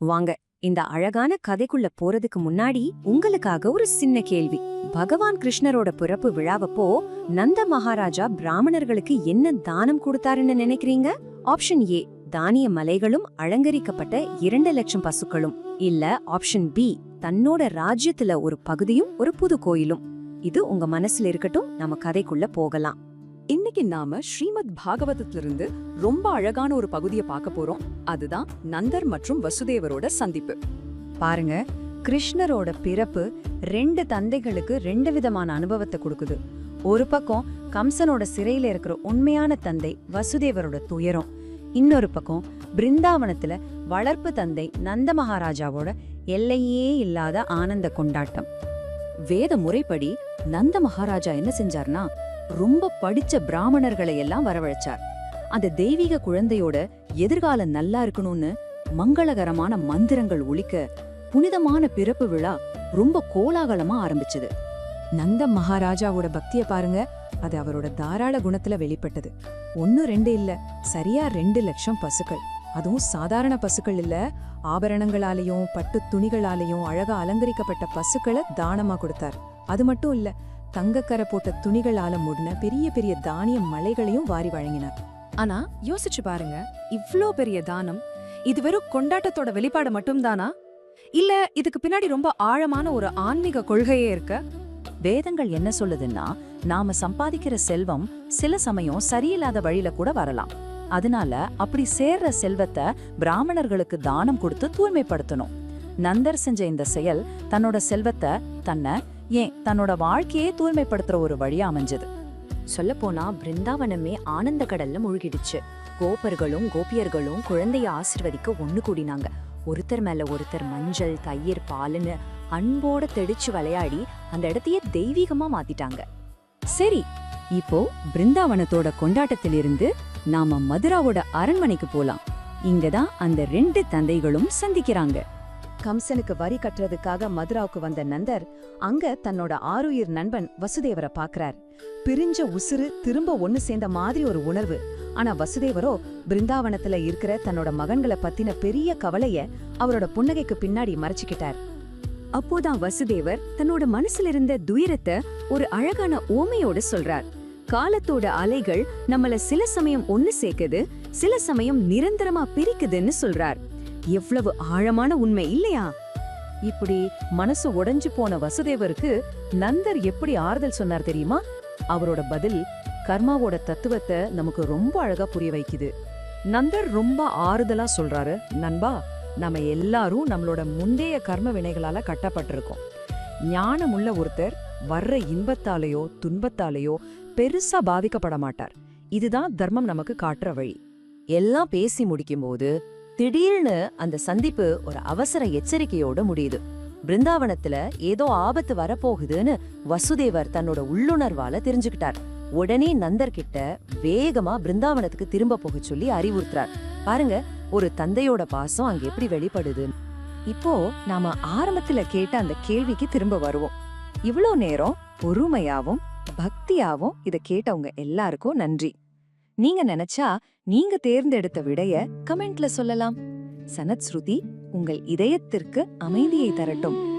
வாங்க இந்த அழகான கதைக்குள்ள போறதுக்கு முன்னாடி உங்களுக்காக ஒரு சின்ன கேள்வி. பகவான் கிருஷ்ணரோட பிறப்பு விழாவப்போ நந்த மகாராஜா பிராமணர்களுக்கு என்ன தானம் கொடுத்தாருன்னு நினைக்கிறீங்க? ஆப்ஷன் ஏ தானிய மலைகளும் அலங்கரிக்கப்பட்ட இரண்டு லட்சம் பசுக்களும். இல்ல ஆப்ஷன் பி தன்னோட ராஜ்யத்துல ஒரு பகுதியும் ஒரு புது கோயிலும். இது உங்க மனசுல இருக்கட்டும் நம்ம கதைக்குள்ள போகலாம். இன்னைக்கு நாம ஸ்ரீமத் பாகவதத்திலிருந்து ரொம்ப அழகான ஒரு பகுதியை பார்க்க போறோம். அதுதான் நந்தர் மற்றும் வசுதேவரோட சந்திப்பு. பாருங்க கிருஷ்ணரோட பிறப்பு ரெண்டு தந்தைகளுக்கு ரெண்டு விதமான அனுபவத்தை கொடுக்குது. ஒரு பக்கம் கம்சனோட சிறையில இருக்கிற உண்மையான தந்தை வசுதேவரோட துயரம். இன்னொரு பக்கம் பிருந்தாவனத்துல வளர்ப்பு தந்தை நந்த மகாராஜாவோட எல்லையே இல்லாத ஆனந்த கொண்டாட்டம். வேத முறைப்படி நந்த மகாராஜா என்ன செஞ்சார்னா ரொம்ப படிச்ச பிராமணர்களை எல்லாம் வரவழைச்சார். அந்த தெய்வீக குழந்தையோட எதிர்காலம் நல்லா இருக்கணும்னு மங்களகரமான மந்திரங்கள் ஒழிக்க புனிதமான பிறப்பு விழா ரொம்ப கோலாகலமா ஆரம்பிச்சது. நந்த மகாராஜாவோட பக்திய பாருங்க. அது அவரோட தாராள குணத்துல வெளிப்பட்டது. ஒன்னு ரெண்டு இல்ல. சரியா ரெண்டு லட்சம் பசுக்கள். அதுவும் சாதாரண பசுக்கள் இல்ல. ஆபரணங்களாலையும் பட்டு துணிகளாலையும் அழகா அலங்கரிக்கப்பட்ட பசுக்களை தானமா கொடுத்தார். அது மட்டும் இல்ல. தங்கக்கரை போட்ட துணிகளால மூடின பெரிய பெரிய தானிய மலைகளையும் வாரி வழங்கினார். ஆனா யோசிச்சு பாருங்க இவ்ளோ பெரிய தானம் இது வெறும் கொண்டாட்டத்தோட வெளிப்பாடு மட்டும்தானா? இல்ல இதுக்கு பின்னாடி ரொம்ப ஆழமான ஒரு ஆன்மீக கொள்கையே இருக்க? வேதங்கள் என்ன சொல்லுதுன்னா நாம சம்பாதிக்கிற செல்வம் சில சமயம் சரியில்லாத வழியில கூட வரலாம். அதனால அப்படி சேர்ற செல்வத்தை பிராமணர்களுக்கு தானம் கொடுத்து தூய்மைப்படுத்தணும். நந்தர் செஞ்ச இந்த செயல் தன்னோட செல்வத்தை தன்னை ஏன்? தன்னோட வாழ்க்கையே தூய்மைப்படுத்துற ஒரு வழியா அமைஞ்சது. சொல்லப்போனா பிருந்தாவனமே ஆனந்த கடல்ல முழுகிடுச்சு. கோபர்களும் கோபியர்களும் குழந்தைய ஆசிர்வதிக்க ஒண்ணு கூடினாங்க. ஒருத்தர் மேல ஒருத்தர் மஞ்சள் தயிர் பாலுன்னு அன்போட தெடிச்சு விளையாடி அந்த இடத்தையே தெய்வீகமா மாத்திட்டாங்க. சரி இப்போ பிருந்தாவனத்தோட கொண்டாட்டத்திலிருந்து நாம மதுராவோட அரண்மனைக்கு போலாம். இங்கதான் அந்த ரெண்டு தந்தைகளும் சந்திக்கிறாங்க. கம்சனுக்கு வரி கட்டுறதுக்காக மதுராவுக்கு வந்த நந்தர் அங்க தன்னோட ஆருயிர் நண்பன் வசுதேவரை பாக்குறார். பிரிஞ்ச உசுறு திரும்ப ஒன்னு சேர்ந்த மாதிரி ஒரு உணர்வு. ஆனா வசுதேவரோ பிருந்தாவனத்துல இருக்கிற தன்னோட மகன்களை பத்தின பெரிய கவலைய அவரோட புன்னகைக்கு பின்னாடி மறைச்சுக்கிட்டார். அப்போதான் வசுதேவர் தன்னோட மனசுல இருந்த துயரத்தை ஒரு அழகான ஓமையோட சொல்றார். காலத்தோட அலைகள் நம்மள சில சமயம் ஒன்னு சேர்க்குது சில சமயம் நிரந்தரமா பிரிக்குதுன்னு சொல்றார். எவ்வளவு ஆழமான உண்மை இல்லையா? இப்படி மனசு உடைஞ்சு போன வசுதேவருக்கு நந்தர் எப்படி ஆறுதல் சொன்னார் தெரியுமா? அவரோட பதில் கர்மாவோட தத்துவத்தை நமக்கு ரொம்ப அழகா புரிய வைக்குது. நந்தர் ரொம்ப ஆறுதலா சொல்றாரு நண்பா நம்ம எல்லாரும் நம்மளோட முந்தைய கர்ம வினைகளால கட்டப்பட்டிருக்கோம். ஞானமுள்ள ஒருத்தர் வர்ற இன்பத்தாலேயோ துன்பத்தாலேயோ பெருசா பாதிக்கப்பட மாட்டார். இதுதான் தர்மம் நமக்கு காட்டுற வழி. எல்லாம் பேசி முடிக்கும்போது திடீர்னு அந்த சந்திப்பு ஒரு அவசர எச்சரிக்கையோட முடியுது. பிருந்தாவனத்துல ஏதோ ஆபத்து வரப்போகுதுன்னு வசுதேவர் தன்னோட உள்ளுணர்வால தெரிஞ்சுக்கிட்டார். உடனே நந்தர் கிட்ட வேகமா பிருந்தாவனத்துக்கு திரும்ப போக சொல்லி அறிவுறுத்துறார். பாருங்க ஒரு தந்தையோட பாசம் அங்க எப்படி வெளிப்படுது? இப்போ நாம ஆரம்பத்துல கேட்ட அந்த கேள்விக்கு திரும்ப வருவோம். இவ்ளோ நேரம் பொறுமையாவும் பக்தியாவும் இத கேட்டவங்க எல்லாருக்கும் நன்றி. நீங்க நினைச்சா நீங்க தேர்ந்தெடுத்த விடைய கமெண்ட்ல சொல்லலாம். சனத் ஸ்ருதி உங்கள் இதயத்திற்கு அமைதியை தரட்டும்.